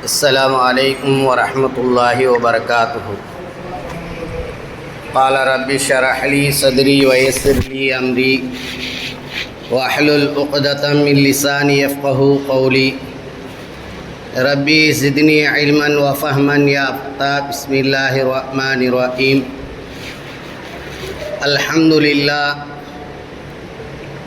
السلام عليكم ورحمة الله وبركاته. قال رب اشرح لي صدري ويسر لي أمري. واحلل عقدة من لساني يفقه قولي. ربي زدني علما وفهما يا بسم الله الرحمن الرحيم. الحمد لله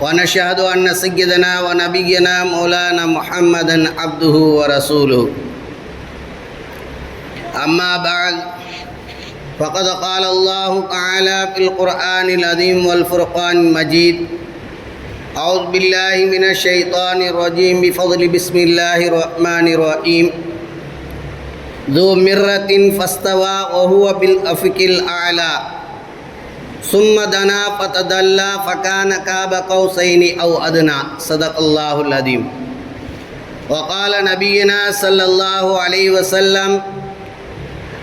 ونشهد أن سيدنا ونبينا مولانا محمدا عبده ورسوله. أما بعد فقد قال الله تعالى في القرآن العظيم والفرقان المجيد أعوذ بالله من الشيطان الرجيم بفضل بسم الله الرحمن الرحيم. ذو مرة فاستوى وهو بالأفق الأعلى. ثم دنا فتدلى فكان كاب قوسين أو أدنى. صدق الله العظيم. وقال نبينا صلى الله عليه وسلم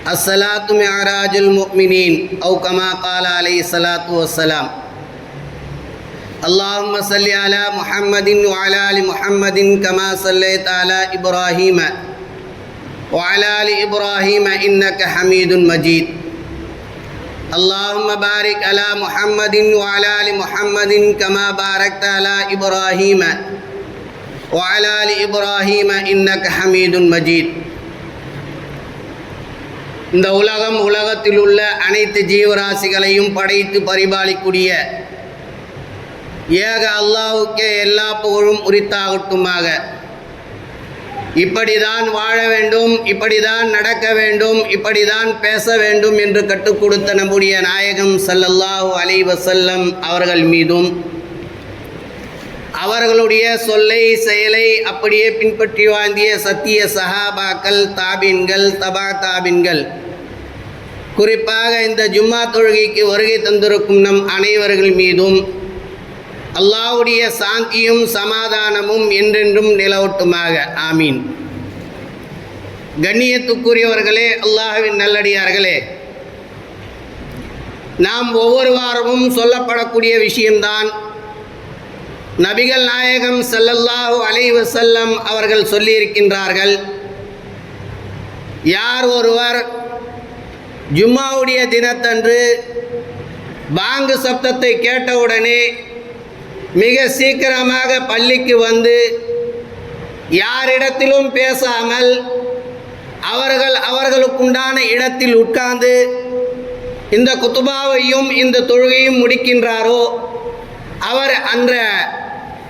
الصلاة معراج المؤمنين أو كما قال عليه الصلاة والسلام. اللهم صل على محمد وعلى آل محمد كما صليت على إبراهيم. وعلى آل إبراهيم إنك حميد مجيد. اللهم بارك على محمد وعلى ال محمد كما باركت على ابراهيم وعلى ال ابراهيم انك حميد مجيد இந்த உலகம் உலகத்தில் உள்ள அனைத்து ஜீவராசிகளையும் படைத்து பரிபாலிக்கூடிய ஏக அல்லாஹுக்கே எல்லா புகழும் உரித்தாகட்டுமாக இப்படிதான் வாழ வேண்டும் இப்படிதான் நடக்க வேண்டும் இப்படிதான் பேச வேண்டும் என்று கற்றுக் கொடுத்த நம்முடைய நாயகம் சல்லல்லாஹு அலை வசல்லம் அவர்கள் மீதும் அவர்களுடைய சொல்லை செயலை அப்படியே பின்பற்றி வாழ்ந்திய சத்திய சஹாபாக்கள் தாபின்கள் தபா தாபின்கள். குறிப்பாக இந்த ஜும்மா தொழுகைக்கு வருகை தந்திருக்கும் நம் அனைவர்கள் மீதும் அல்லாவுடைய சாந்தியும் சமாதானமும் என்றென்றும் நிலவட்டுமாக. ஆமீன். கண்ணியத்துக்குரியவர்களே அல்லாஹுவின் நல்லடியார்களே நாம் ஒவ்வொரு வாரமும் சொல்லப்படக்கூடிய விஷயம்தான் நபிகள் நாயகம் சல்லல்லாஹு அலைவு செல்லம் அவர்கள் சொல்லியிருக்கின்றார்கள். யார் ஒருவர் ஜும்மாவுடைய தினத்தன்று பாங்கு சப்தத்தை கேட்டவுடனே மிக சீக்கிரமாக பள்ளிக்கு வந்து யாரிடத்திலும் பேசாமல் அவர்கள் அவர்களுக்குண்டான இடத்தில் உட்கார்ந்து இந்த குத்துபாவையும் இந்த தொழுகையும் முடிக்கின்றாரோ அவர் அந்த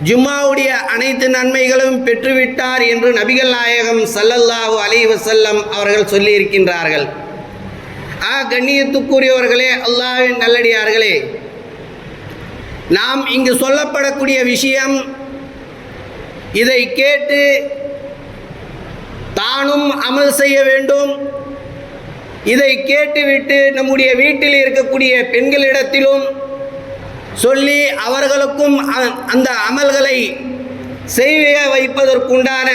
ஜும்மாவுடைய அனைத்து நன்மைகளும் பெற்றுவிட்டார் என்று நபிகள் நாயகம் சல்லல்லாஹு அலி வசல்லம் அவர்கள் சொல்லியிருக்கின்றார்கள். ஆ கண்ணியத்துக்குரியவர்களே அல்லாவின் நல்லடியார்களே நாம் இங்கு சொல்லப்படக்கூடிய விஷயம் இதை கேட்டு தானும் அமல் செய்ய வேண்டும். இதை கேட்டுவிட்டு நம்முடைய வீட்டில் இருக்கக்கூடிய பெண்களிடத்திலும் சொல்லி அவர்களுக்கும் அந்த அமல்களை செய்ய வைப்பதற்குண்டான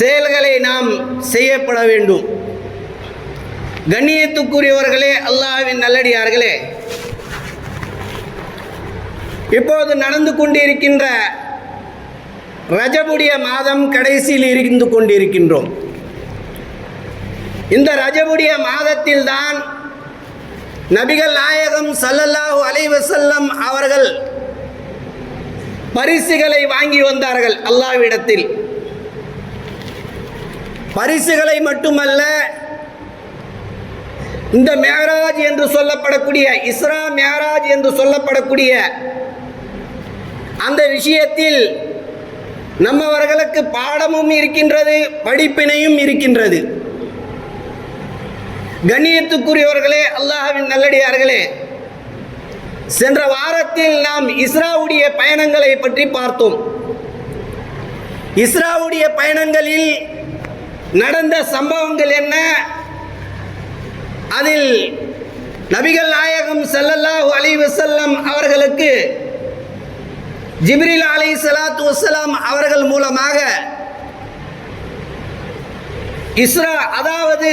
செயல்களை நாம் செய்யப்பட வேண்டும். கண்ணியத்துக்குரியவர்களே அல்லாவின் நல்லடியார்களே இப்போது நடந்து கொண்டிருக்கின்ற ரஜபுடைய மாதம் கடைசியில் இருந்து கொண்டிருக்கின்றோம். இந்த ரஜபுடைய மாதத்தில் தான் நபிகள் நாயகம் சல்லல்லாஹு அலைவசல்லம் அவர்கள் பரிசுகளை வாங்கி வந்தார்கள் அல்லாவிடத்தில் பரிசுகளை மட்டுமல்ல இந்த மேராஜ் என்று சொல்லப்படக்கூடிய இஸ்ரா மேராஜ் என்று சொல்லப்படக்கூடிய அந்த விஷயத்தில் நம்மவர்களுக்கு பாடமும் இருக்கின்றது படிப்பினையும் இருக்கின்றது. கண்ணியத்துக்குரியவர்களே அல்லாஹவின் நல்லடியார்களே சென்ற வாரத்தில் நாம் இஸ்ராவுடைய பயணங்களை பற்றி பார்த்தோம். இஸ்ராவுடைய பயணங்களில் நடந்த சம்பவங்கள் என்ன? அதில் நபிகள் நாயகம் செல்லல்லாஹு அலி வசல்லம் அவர்களுக்கு ஜிப்ரில் அலை சலாத்து வசலாம் அவர்கள் மூலமாக இஸ்ரா அதாவது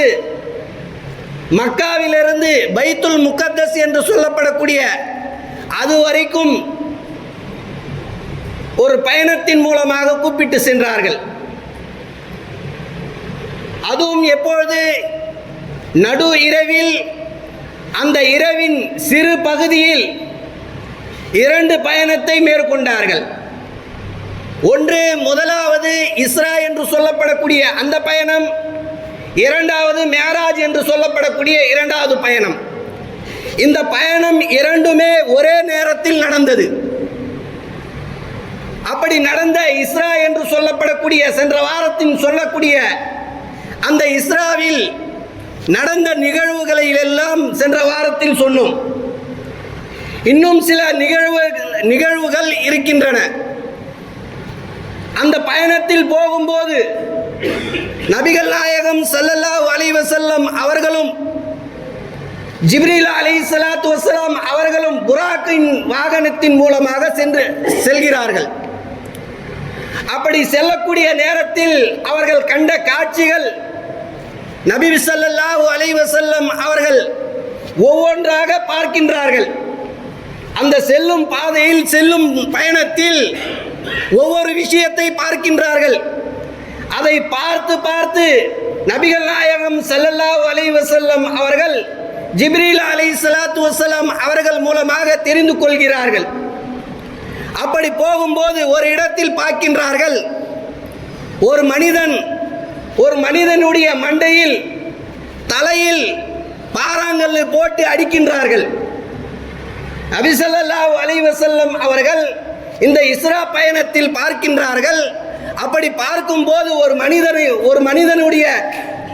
மக்காவிலிருந்து பைத்துல் முக்கத்தஸ் என்று சொல்லப்படக்கூடிய அது வரைக்கும் ஒரு பயணத்தின் மூலமாக கூப்பிட்டு சென்றார்கள். அதுவும் எப்பொழுது நடு இரவில் அந்த இரவின் சிறு பகுதியில் இரண்டு பயணத்தை மேற்கொண்டார்கள். ஒன்று முதலாவது இஸ்ரா என்று சொல்லப்படக்கூடிய அந்த பயணம் இரண்டாவது மேராஜ் என்று சொல்லப்படக்கூடிய இரண்டாவது பயணம். இந்த பயணம் இரண்டுமே ஒரே நேரத்தில் நடந்தது. அப்படி நடந்த இஸ்ரா என்று சொல்லப்படக்கூடிய சென்ற வாரத்தின் சொல்லக்கூடிய அந்த இஸ்ராவில் நடந்த நிகழ்வுகளை எல்லாம் சென்ற வாரத்தில் சொன்னோம். இன்னும் சில நிகழ்வு நிகழ்வுகள் இருக்கின்றன. அந்த பயணத்தில் போகும்போது நபிகள் நாயகம் சல்லல்லா அலைவ செல்லம் அவர்களும் ஜிப்ரீல் அலி சலாத்து வசலாம் அவர்களும் புராக்கின் வாகனத்தின் மூலமாக சென்று செல்கிறார்கள். அப்படி செல்லக்கூடிய நேரத்தில் அவர்கள் கண்ட காட்சிகள் நபி சல்லல்லாஹு அலைவ செல்லம் அவர்கள் ஒவ்வொன்றாக பார்க்கின்றார்கள். அந்த செல்லும் பாதையில் செல்லும் பயணத்தில் ஒவ்வொரு விஷயத்தை பார்க்கின்றார்கள். அதை பார்த்து பார்த்து நபிகள் நாயகம் செல்லல்லா அலைஹி வசல்லம் அவர்கள் ஜிப்ரீல் அலை சலாத்து வசலாம் அவர்கள் மூலமாக தெரிந்து கொள்கிறார்கள். அப்படி போகும்போது ஒரு இடத்தில் பார்க்கின்றார்கள். ஒரு மனிதன் ஒரு மனிதனுடைய மண்டையில் தலையில் பாறாங்கல் போட்டு அடிக்கின்றார்கள். நபிசல்லாஹு அலைவசல்லம் அவர்கள் இந்த இஸ்ரா பயணத்தில் பார்க்கின்றார்கள். அப்படி பார்க்கும்போது ஒரு மனிதனை ஒரு மனிதனுடைய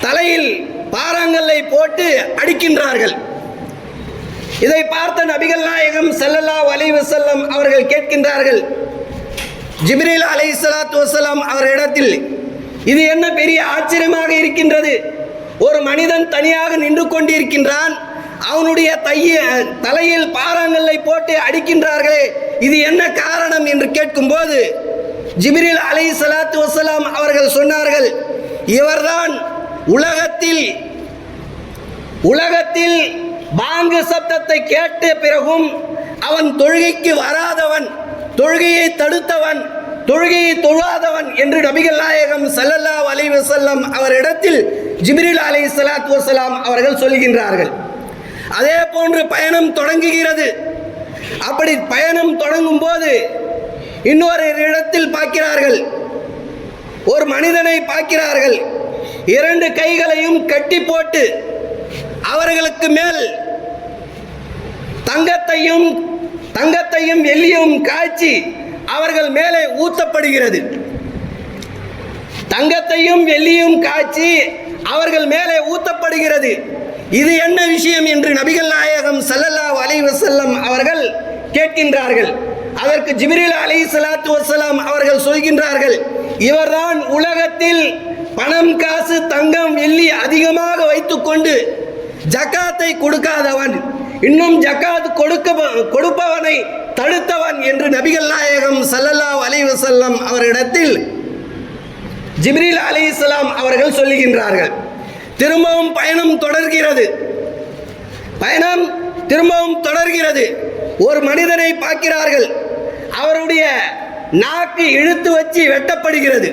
தலையில் பாறாங்கல்லை போட்டு அடிக்கின்றார்கள். இதை பார்த்த நபிகள் நாயகம் செல்லல்லா அலைவசல்லம் அவர்கள் கேட்கின்றார்கள் ஜிப்ரீல் அலை சலாத்து வசலாம் அவரிடத்தில் இது என்ன பெரிய ஆச்சரியமாக இருக்கின்றது? ஒரு மனிதன் தனியாக நின்று கொண்டிருக்கின்றான் அவனுடைய தைய தலையில் பாறாங்கல்லை போட்டு அடிக்கின்றார்களே இது என்ன காரணம் என்று கேட்கும்போது ஜிபிரில் அலை சலாத்து வசலாம் அவர்கள் சொன்னார்கள் இவர்தான் உலகத்தில் உலகத்தில் பாங்கு சப்தத்தை கேட்ட பிறகும் அவன் தொழுகைக்கு வராதவன் தொழுகையை தடுத்தவன் தொழுகையை தொழாதவன் என்று நபிகள் நாயகம் சல்லல்லா அலி வசல்லம் அவரிடத்தில் ஜிப்ரீல் அலை சலாத் வசலாம் அவர்கள் சொல்கின்றார்கள். அதே போன்று பயணம் தொடங்குகிறது. அப்படி பயணம் தொடங்கும் போது இன்னொரு இடத்தில் பார்க்கிறார்கள். ஒரு மனிதனை பார்க்கிறார்கள். இரண்டு கைகளையும் கட்டி போட்டு அவர்களுக்கு மேல் தங்கத்தையும் தங்கத்தையும் எல்லியும் காய்ச்சி அவர்கள் மேலே ஊத்தப்படுகிறது. தங்கத்தையும் வெள்ளியும் காய்ச்சி அவர்கள் மேலே ஊத்தப்படுகிறது. இது என்ன விஷயம் என்று நபிகள் நாயகம் சல்லல்லா அலைவசல்லம் அவர்கள் கேட்கின்றார்கள். அதற்கு ஜிபிரில் அலி சலாத்து வசலாம் அவர்கள் சொல்கின்றார்கள் இவர்தான் உலகத்தில் பணம் காசு தங்கம் வெள்ளி அதிகமாக வைத்துக்கொண்டு ஜக்காத்தை கொடுக்காதவன் இன்னும் ஜக்காத் கொடுக்க கொடுப்பவனை தடுத்தவன் என்று நபிகள் நாயகம் சல்லல்லா அலைவசல்லம் அவரிடத்தில் அவரிடத்தில் அலி இஸ்லாம் அவர்கள் சொல்லுகின்றார்கள் திரும்பவும் பயணம் தொடர்கிறது. பயணம் திரும்பவும் தொடர்கிறது. ஒரு மனிதனை பார்க்கிறார்கள். அவருடைய நாக்கு இழுத்து வச்சு வெட்டப்படுகிறது.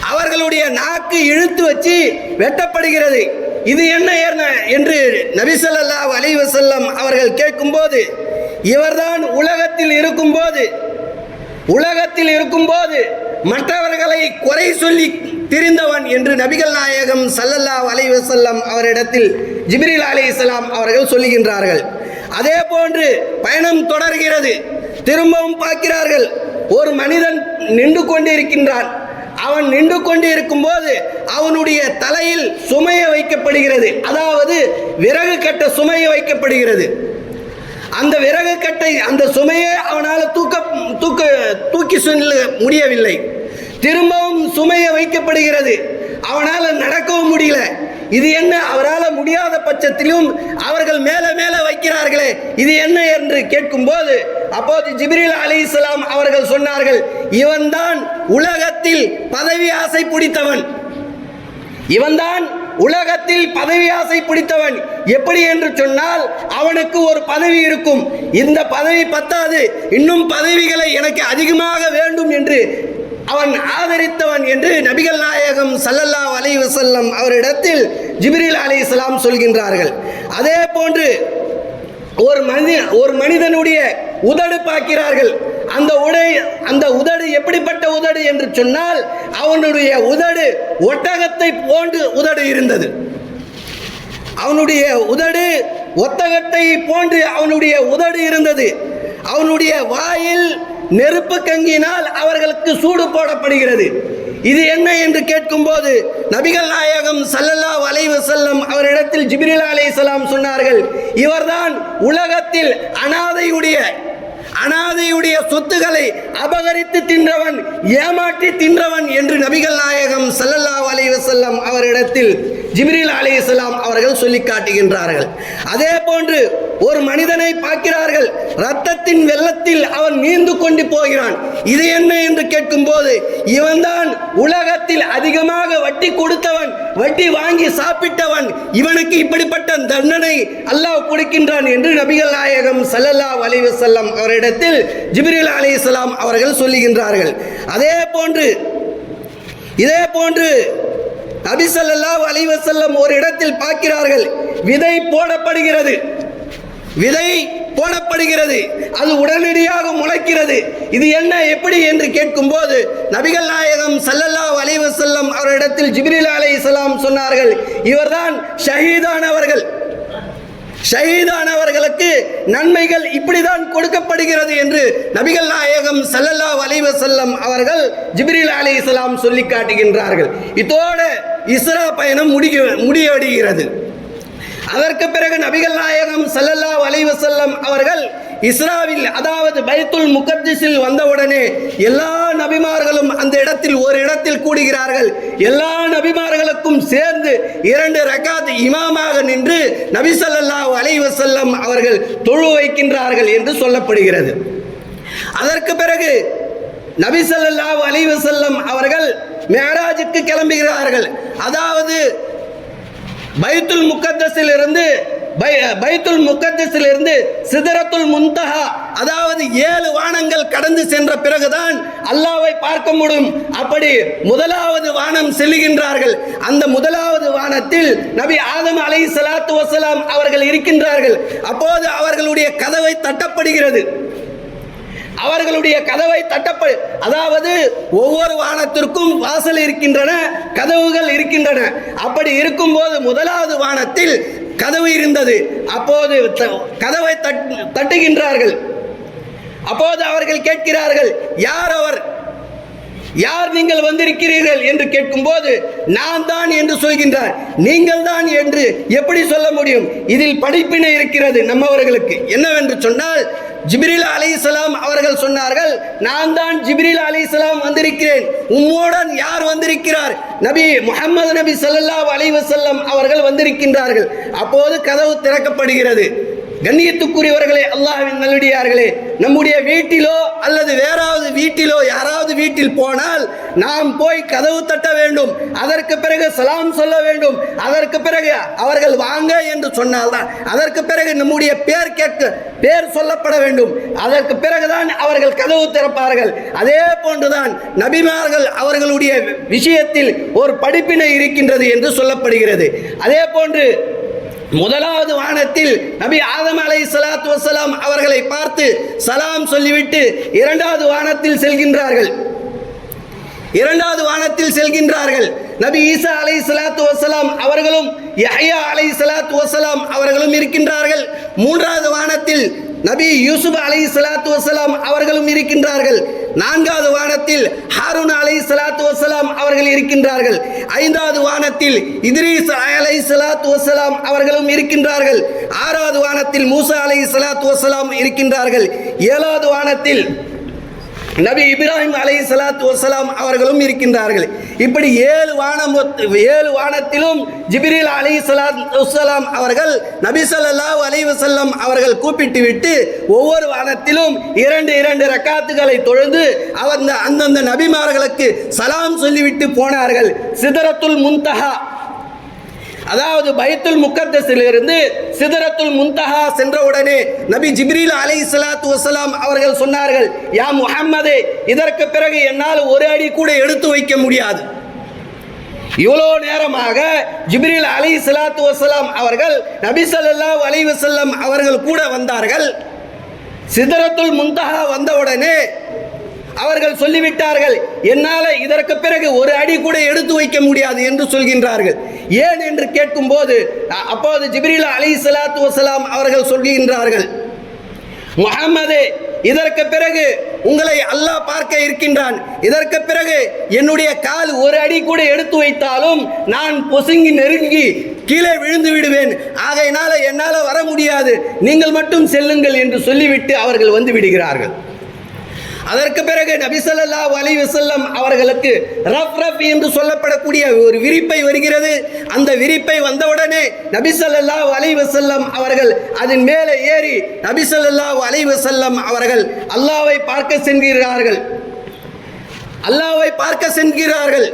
அவர்களுடைய நாக்கு இழுத்து வச்சு வெட்டப்படுகிறது. இது என்ன என்ன என்று நபிசல்லா அலைஹி அவர்கள் கேட்கும்போது இவர்தான் உலகத்தில் இருக்கும்போது உலகத்தில் இருக்கும்போது மற்றவர்களை குறை சொல்லி திரிந்தவன் என்று நபிகள் நாயகம் சல்லல்லா அலைஹி அவரிடத்தில் அவரிடத்தில் அலி இஸ்லாம் அவர்கள் சொல்லுகின்றார்கள். அதே போன்று பயணம் தொடர்கிறது. திரும்பவும் பார்க்கிறார்கள். ஒரு மனிதன் நின்று கொண்டிருக்கின்றான். அவன் நின்று கொண்டு இருக்கும்போது அவனுடைய தலையில் சுமைய வைக்கப்படுகிறது. அதாவது விறகு கட்ட சுமைய வைக்கப்படுகிறது. அந்த விறகு கட்டை அந்த சுமையை அவனால் தூக்க தூக்க தூக்கி செல்ல முடியவில்லை. திரும்பவும் சுமையை வைக்கப்படுகிறது. அவனால் நடக்கவும் முடியல. இது என்ன? அவரால் முடியாத பட்சத்திலும் அவர்கள் மேலே மேலே வைக்கிறார்களே. இது என்ன என்று கேட்கும்போது அப்போது ஜிப்ரில் அலி இஸ்லாம் அவர்கள் சொன்னார்கள் இவன்தான் உலகத்தில் பதவி ஆசை பிடித்தவன். இவன்தான் உலகத்தில் பதவி ஆசை பிடித்தவன். எப்படி என்று சொன்னால் அவனுக்கு ஒரு பதவி இருக்கும். இந்த பதவி பத்தாது. இன்னும் பதவிகளை எனக்கு அதிகமாக வேண்டும் என்று அவன் ஆதரித்தவன் என்று நபிகள் நாயகம் சல்லல்லா அலைஹி செல்லம் அவரிடத்தில் ஜிப்ரீல் இஸ்லாம் சொல்கின்றார்கள். அதே போன்று ஒரு மனித ஒரு மனிதனுடைய உதடு பார்க்கிறார்கள். அந்த உடை அந்த உதடு எப்படிப்பட்ட உதடு என்று சொன்னால் அவனுடைய உதடு ஒட்டகத்தை போன்று உதடு இருந்தது. அவனுடைய உதடு ஒத்தகத்தை போன்று அவனுடைய உதடு இருந்தது. அவனுடைய வாயில் நெருப்பு கங்கினால் அவர்களுக்கு சூடு போடப்படுகிறது. இது என்ன என்று கேட்கும்போது நபிகள் நாயகம் சல்லல்லா வலைவு செல்லம் அவரிடத்தில் ஜிப்ரீல் சலாம் சொன்னார்கள் இவர்தான் உலகத்தில் அனாதையுடைய அனாதையுடைய சொத்துக்களை அபகரித்து தின்றவன் ஏமாற்றி தின்றவன் என்று நபிகள் நாயகம் சல்லல்லா அலைவசல்லம் அவரிடத்தில் ஜிப்ரீல் அலைஹிஸ்ஸலாம் அவர்கள் சொல்லி காட்டுகின்றார்கள். அதே போன்று ஒரு மனிதனை பார்க்கிறார்கள். ரத்தத்தின் வெள்ளத்தில் அவன் நீந்து கொண்டு போகிறான். இது என்ன என்று கேட்கும்போது இவன்தான் உலகத்தில் அதிகமாக வட்டி கொடுத்தவன் வட்டி வாங்கி சாப்பிட்டவன் இவனுக்கு இப்படிப்பட்ட தண்டனை அல்லாஹ் கொடுக்கின்றான் என்று நபிகள் நாயகம் சல்லல்லா அலைஹி செல்லம் அவரிடத்தில் ஜிப்ரீல் அலைஹிஸ்ஸலாம் அவர்கள் சொல்லுகின்றார்கள். அதே போன்று இதே போன்று நபி அலைவசல்லம் ஒரு இடத்தில் பார்க்கிறார்கள். விதை போடப்படுகிறது. விதை போடப்படுகிறது. அது உடனடியாக முளைக்கிறது. இது என்ன எப்படி என்று கேட்கும்போது நபிகள் நாயகம் சல்லல்லா அலைவசல்லம் வஸல்லம் அவரிடத்தில் ஜிப்ரீல் அலைஹிஸ்ஸலாம் சொன்னார்கள் இவர்தான் ஷஹீதானவர்கள். ஷஹீதானவர்களுக்கு நன்மைகள் இப்படிதான் கொடுக்கப்படுகிறது என்று நபிகள் நாயகம் சல்லல்லா அலைஹி செல்லம் அவர்கள் அலி இஸ்லாம் சொல்லி காட்டுகின்றார்கள். இதோட இஸ்ரா பயணம் முடிக்க முடிவடைகிறது. அதற்கு பிறகு நபிகள் நாயகம் சல்லல்லா அலைஹி செல்லம் அவர்கள் இஸ்ராவில் அதாவது பைத்துல் முகத்திஸில் வந்தவுடனே எல்லா நபிமார்களும் அந்த இடத்தில் ஒரு இடத்தில் கூடுகிறார்கள். எல்லா நபிமார்களுக்கும் சேர்ந்து இரண்டு ரகாத் இமாமாக நின்று நபிசல்லா அலைவசல்லம் அவர்கள் தொழு வைக்கின்றார்கள் என்று சொல்லப்படுகிறது. அதற்கு பிறகு நபிசல்லா அலைவசல்லம் அவர்கள் மேராஜுக்கு கிளம்புகிறார்கள். அதாவது பைத்துல் முக்கத்தஸில் இருந்து பை- பைத்துல் முகத்திலிருந்து இருந்து சிதறத்துல் முன்தஹா அதாவது ஏழு வானங்கள் கடந்து சென்ற பிறகுதான் அல்லாவை பார்க்க முடியும். அப்படி முதலாவது வானம் செல்லுகின்றார்கள் அந்த முதலாவது வானத்தில் நபி ஆதம் அலை சலாத்து வசலாம் அவர்கள் இருக்கின்றார்கள். அப்போது அவர்களுடைய கதவை தட்டப்படுகிறது. அவர்களுடைய கதவை தட்டப்ப அதாவது ஒவ்வொரு வானத்திற்கும் வாசல் இருக்கின்றன கதவுகள் இருக்கின்றன. அப்படி இருக்கும்போது முதலாவது வானத்தில் கதவு இருந்தது. அப்போது த- கதவை தட்- தட்டுகின்றார்கள். அப்போது அவர்கள் கேட்கிறார்கள் யார் அவர்? யார் நீங்கள் வந்திருக்கிறீர்கள்? என்று கேட்கும்போது நான் தான் என்று சொல்கின்றார். நீங்கள் தான் என்று எப்படி சொல்ல முடியும்? இதில் படிப்பினை இருக்கிறது நம்மவர்களுக்கு. என்னவென்று சொன்னால் ஜிப்ரீல் அலைஹிஸ்ஸலாம் அவர்கள் சொன்னார்கள் நான் தான் ஜிப்ரீல் அலைஹிஸ்ஸலாம் வந்திருக்கிறேன். உம்முடன் யார் வந்திருக்கிறார்? நபி முகமது நபி ஸல்லல்லாஹு அலைஹி வஸல்லம் அவர்கள் வந்திருக்கின்றார்கள். அப்போது கதவு திறக்கப்படுகிறது. கண்ணியத்துக்குரியவர்களே அல்லாஹின் நல்லடியார்களே நம்முடைய வீட்டிலோ அல்லது வேறாவது வீட்டிலோ யாராவது வீட்டில் போனால் நாம் போய் கதவு தட்ட வேண்டும். அதற்கு பிறகு சலாம் சொல்ல வேண்டும். அதற்கு பிறகு அவர்கள் வாங்க என்று சொன்னால்தான். அதற்கு பிறகு நம்முடைய பேர் கேட்க பேர் சொல்லப்பட வேண்டும். அதற்கு பிறகுதான் அவர்கள் கதவு திறப்பார்கள். அதே போன்றுதான் நபிமார்கள் அவர்களுடைய விஷயத்தில் ஒரு படிப்பினை இருக்கின்றது என்று சொல்லப்படுகிறது. அதே போன்று முதலாவது வானத்தில் நபி ஆதம் அலை சலாத்து வசலாம் அவர்களை பார்த்து சலாம் சொல்லிவிட்டு இரண்டாவது வானத்தில் செல்கின்றார்கள். இரண்டாவது வானத்தில் செல்கின்றார்கள். நபி ஈசா அலை சலாத்து வசலாம் அவர்களும் யஹ்யா அலை சலாத்து வசலாம் அவர்களும் இருக்கின்றார்கள். மூன்றாவது வானத்தில் நபி யூசுப் அலை சலாத்து வசலாம் அவர்களும் இருக்கின்றார்கள். நான்காவது வானத்தில் ஹாரூன் அலை சலாத்து வசலாம் அவர்கள் இருக்கின்றார்கள். ஐந்தாவது வானத்தில் இத்ரீஸ் அலை சலாத்து வசலாம் அவர்களும் இருக்கின்றார்கள். ஆறாவது வானத்தில் மூசா அலை சலாத்து வசலாம் இருக்கின்றார்கள். ஏழாவது வானத்தில் நபி இப்ராஹிம் அலை சலாத்து வசலாம் அவர்களும் இருக்கின்றார்கள். இப்படி ஏழு வானம் ஏழு வானத்திலும் ஜிபிரில் அலை சலாத் அவர்கள் நபி ஸல்லல்லாஹு அலை வசல்லம் அவர்கள் கூப்பிட்டு விட்டு ஒவ்வொரு வானத்திலும் இரண்டு இரண்டு ரக்காத்துகளை தொழுது அவர் அந்த- அந்தந்த நபிமார்களுக்கு சலாம் சொல்லிவிட்டு போனார்கள். சிதறத்துல் முன்தஹா அதாவது பைத்துல் முக்கத்தஸிலிருந்து சிதறத்துல் முன்தஹா சென்றவுடனே நபி ஜிப்ரீல் அலை சலாத்து வசலாம் அவர்கள் சொன்னார்கள் யா முஹம்மது இதற்கு பிறகு என்னால் ஒரு அடி கூட எடுத்து வைக்க முடியாது. இவ்வளோ நேரமாக ஜிப்ரீல் அலி சலாத்து வசலாம் அவர்கள் நபி ஸல்லல்லாஹு அலைஹி வஸல்லம் அவர்கள் கூட வந்தார்கள். சிதறத்துல் முன்தஹா வந்தவுடனே அவர்கள் சொல்லிவிட்டார்கள் என்னால் இதற்கு பிறகு ஒரு அடி கூட எடுத்து வைக்க முடியாது என்று சொல்கின்றார்கள். ஏன் என்று கேட்கும்போது அப்போது ஜிப்ரீல் அலி சலாத்து வசலாம் அவர்கள் சொல்கின்றார்கள் முகமது இதற்கு பிறகு உங்களை அல்லாஹ் பார்க்க இருக்கின்றான். இதற்கு பிறகு என்னுடைய கால் ஒரு அடி கூட எடுத்து வைத்தாலும் நான் பொசுங்கி நெருங்கி கீழே விழுந்து விடுவேன். ஆகையினால என்னால் வர முடியாது. நீங்கள் மட்டும் செல்லுங்கள் என்று சொல்லிவிட்டு அவர்கள் வந்து விடுகிறார்கள். அதற்கு பிறகு நபிசல்லா அலி வசல்லம் அவர்களுக்கு ரஃப் ரஃப் என்று சொல்லப்படக்கூடிய ஒரு விரிப்பை வருகிறது. அந்த விரிப்பை வந்தவுடனே நபிசல்லா அலி வசல்லம் அவர்கள் அதன் மேலே ஏறி நபிசல்லா அலி வசல்லம் அவர்கள் அல்லாவை பார்க்க சென்கிறார்கள். அல்லாவை பார்க்க சென்கிறார்கள்.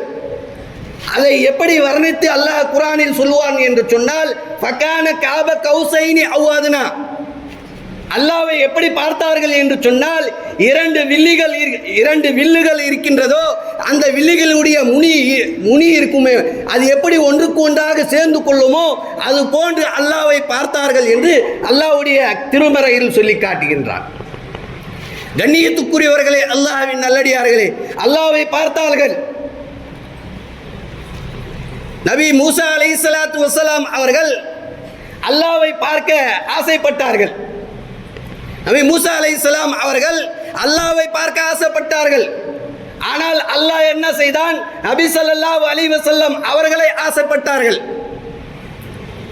அதை எப்படி வர்ணித்து அல்லாஹ் குரானில் சொல்லுவான் என்று சொன்னால் ஃபக்கான காப கௌசைனி அவ்வாதுனா அல்லாவை எப்படி பார்த்தார்கள் என்று சொன்னால் இரண்டு வில்லிகள் இரண்டு வில்லுகள் இருக்கின்றதோ அந்த வில்லுகளுடைய முனி முனி இருக்குமே அது எப்படி ஒன்றுக்கு ஒன்றாக சேர்ந்து கொள்ளுமோ அது போன்று அல்லாவை பார்த்தார்கள் என்று அல்லாவுடைய திருமறையில் சொல்லி காட்டுகின்றார் கண்ணியத்துக்குரியவர்களே அல்லாஹ்வின் நல்லடியார்களே அல்லாவை பார்த்தார்கள். நபி மூசா அலீஸ் சலாத்து வசலாம் அவர்கள் அல்லாவை பார்க்க ஆசைப்பட்டார்கள். நபி மூசா அலைஹிஸ்ஸலாம் அவர்கள் அல்லாவை பார்க்க ஆசைப்பட்டார்கள். ஆனால் அல்லாஹ் என்ன செய்தான்? நபி ஸல்லல்லாஹு அலி வசல்லம் அவர்களை ஆசைப்பட்டார்கள்.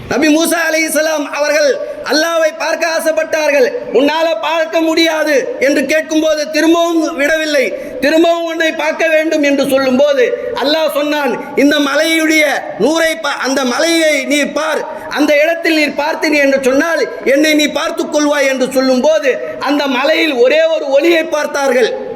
நபி மூசா அலைஹிஸ்ஸலாம் அவர்கள் அல்லாவை பார்க்க ஆசைப்பட்டார்கள். உன்னால பார்க்க முடியாது என்று கேட்கும்போது திரும்பவும் விடவில்லை. திரும்பவும் உன்னை பார்க்க வேண்டும் என்று சொல்லும்போது அல்லாஹ் சொன்னான் இந்த மலையுடைய நூரை பா- அந்த மலையை நீ பார். அந்த இடத்தில் நீ பார்த்தீர் என்று சொன்னால் என்னை நீ பார்த்துக் கொள்வாய் என்று சொல்லும்போது அந்த மலையில் ஒரே ஒரு ஒளியை பார்த்தார்கள்.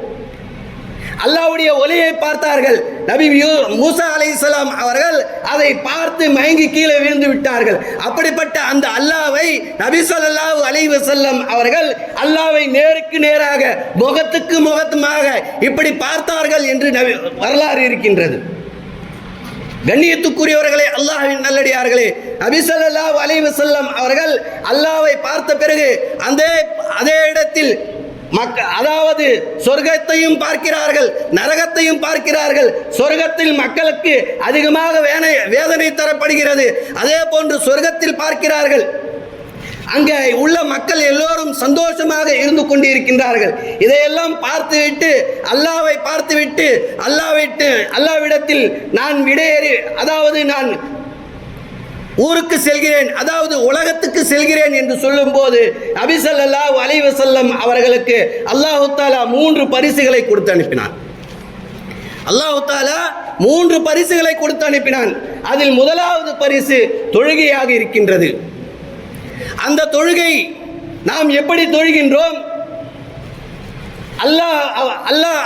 அல்லாஹ்வுடைய ஒளியை பார்த்தார்கள். நபி யூ- மூசா இஸ்லாம் அவர்கள் அதை பார்த்து மயங்கி கீழே விழுந்து விட்டார்கள். அப்படிப்பட்ட அந்த அல்லாவை நபி சொல்லாஹு அலைஹி வசல்லம் அவர்கள் அல்லாவை நேருக்கு நேராக முகத்துக்கு முகத்துமாக இப்படி பார்த்தார்கள் என்று நபி வரலாறு இருக்கின்றது. கண்ணியத்துக்குரியவர்களே அல்லாஹின் நல்லடியார்களே. நபிசல்லா ஸல்லல்லாஹு செல்லம் அவர்கள் அல்லாவை பார்த்த பிறகு அந்த அதே இடத்தில் மக்க அதாவது சொர்க்கத்தையும் பார்க்கிறார்கள் நரகத்தையும் பார்க்கிறார்கள். சொர்க்கத்தில் மக்களுக்கு அதிகமாக வேதனை தரப்படுகிறது. அதே போன்று சொர்க்கத்தில் பார்க்கிறார்கள். அங்கே உள்ள மக்கள் எல்லோரும் சந்தோஷமாக இருந்து கொண்டிருக்கின்றார்கள். இதையெல்லாம் பார்த்துவிட்டு அல்லாவை பார்த்துவிட்டு அல்லாவிட்டு அல்லாவிடத்தில் நான் விடையேறி அதாவது நான் ஊருக்கு செல்கிறேன் அதாவது உலகத்துக்கு செல்கிறேன் என்று சொல்லும்போது அபிசல் ஸல்லல்லாஹு அலைஹி அவர்களுக்கு அல்லாஹு தாலா மூன்று பரிசுகளை கொடுத்து அனுப்பினான். அல்லாஹு தாலா மூன்று பரிசுகளை கொடுத்து அனுப்பினான். அதில் முதலாவது பரிசு தொழுகையாக இருக்கின்றது. அந்த தொழுகை நாம் எப்படி தொழுகின்றோம்? அல்லாஹ் அல்லாஹ்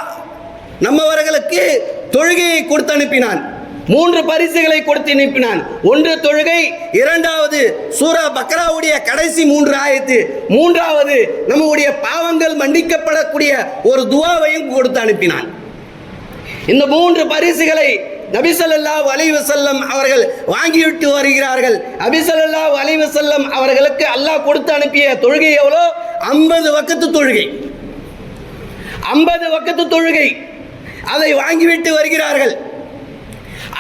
நம்மவர்களுக்கு தொழுகையை கொடுத்து அனுப்பினான். மூன்று பரிசுகளை கொடுத்து அனுப்பினான். ஒன்று தொழுகை இரண்டாவது சூரா பக்ராவுடைய கடைசி மூன்று ஆயத்து. மூன்றாவது நம்முடைய பாவங்கள் மன்னிக்கப்படக்கூடிய ஒரு துவாவையும் கொடுத்து அனுப்பினான். இந்த மூன்று பரிசுகளை நபிசல்லா வலைவசல்லம் அவர்கள் வாங்கிவிட்டு வருகிறார்கள். நபி வலைவசல்லம் அவர்களுக்கு அல்லாஹ் கொடுத்து அனுப்பிய தொழுகை எவ்வளோ? ஐம்பது வக்கத்து தொழுகை. ஐம்பது வக்கத்து தொழுகை. அதை வாங்கிவிட்டு வருகிறார்கள்.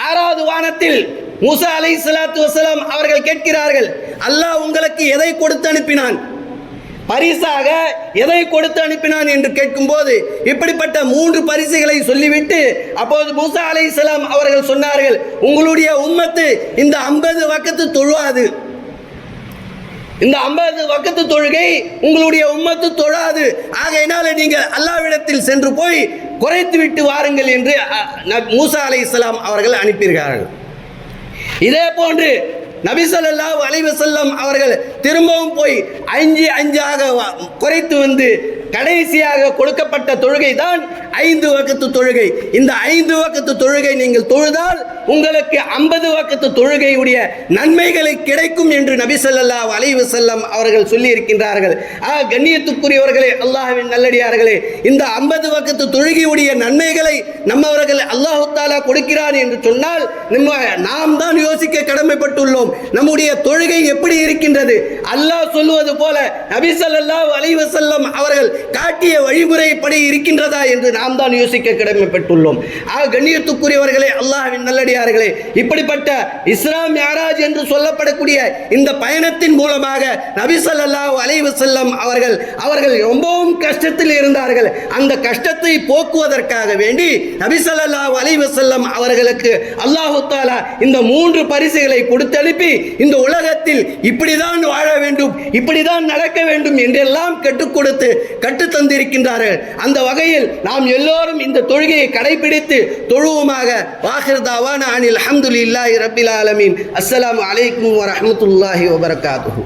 ஆறாவது வானத்தில் முசா அலை சலாத்து வசலாம் அவர்கள் கேட்கிறார்கள் அல்லாஹ் உங்களுக்கு எதை கொடுத்து அனுப்பினான்? பரிசாக எதை கொடுத்து அனுப்பினான் என்று கேட்கும்போது இப்படிப்பட்ட மூன்று பரிசுகளை சொல்லிவிட்டு அப்போது மூசா அலைஹிஸ்ஸலாம் அவர்கள் சொன்னார்கள் உங்களுடைய உம்மத்து இந்த ஐம்பது வக்கத்து தொழுவாது இந்த ஐம்பது வக்கத்து தொழுகை உங்களுடைய உம்மத்து தொழாது. ஆகையினால நீங்கள் அல்லாவிடத்தில் சென்று போய் குறைத்து விட்டு வாருங்கள் என்று அ, மூசா அலை அவர்கள் அனுப்பியிருக்கிறார்கள். இதே போன்று நபிசல்லா ஸல்லல்லாஹு அவர்கள் திரும்பவும் போய் அஞ்சு அஞ்சாக குறைத்து வந்து கடைசியாக கொடுக்கப்பட்ட தொழுகை தான் ஐந்து வக்கத்து தொழுகை. இந்த ஐந்து வக்கத்து தொழுகை நீங்கள் தொழுதால் உங்களுக்கு ஐம்பது வக்கத்து தொழுகையுடைய நன்மைகளை கிடைக்கும் என்று நபி சொல்லல்லா அலைவு செல்லம் அவர்கள் சொல்லி இருக்கின்றார்கள் ஆ கண்ணியத்துக்குரியவர்களே அல்லாஹின் நல்லடியார்களே இந்த ஐம்பது வக்கத்து தொழுகையுடைய நன்மைகளை நம்மவர்கள் அல்லாஹு தாலா கொடுக்கிறார் என்று சொன்னால் நம்ம நாம் தான் யோசிக்க கடமைப்பட்டுள்ளோம். நம்முடைய தொழுகை எப்படி இருக்கின்றது? அல்லாஹ் சொல்லுவது போல நபி சொல்லல்லா அலைவு செல்லம் அவர்கள் காட்டிய வழிமுறைப்படி இருக்கின்றதா என்று நாம் தான் யோசிக்க கடமைப்பட்டுள்ளோம். ஆக கண்ணியத்துக்குரியவர்களே அல்லாஹின் நல்லடியார்களே இப்படிப்பட்ட இஸ்லாம் யாராஜ் என்று சொல்லப்படக்கூடிய இந்த பயணத்தின் மூலமாக நபிசல்லா அலைவு செல்லம் அவர்கள் அவர்கள் ரொம்பவும் கஷ்டத்தில் இருந்தார்கள். அந்த கஷ்டத்தை போக்குவதற்காக வேண்டி நபிசல்லா அலைவு செல்லம் அவர்களுக்கு அல்லாஹு தாலா இந்த மூன்று பரிசுகளை கொடுத்தனுப்பி இந்த உலகத்தில் இப்படிதான் வாழ வேண்டும் இப்படிதான் நடக்க வேண்டும் என்றெல்லாம் கற்றுக் கொடுத்து கற்றுத் தந்திருக்கின்றார்கள். அந்த வகையில் நாம் எல்லோரும் இந்த தொழுகையை கடைபிடித்து தொழுவோமாக. வாஹிர் தாவான அனில் இல்லாஹி ரபில் ஆலமீன். அஸ்லாம் அலைக்கும் வரஹ்மத்துல்லாஹி வபரகாத்துஹு.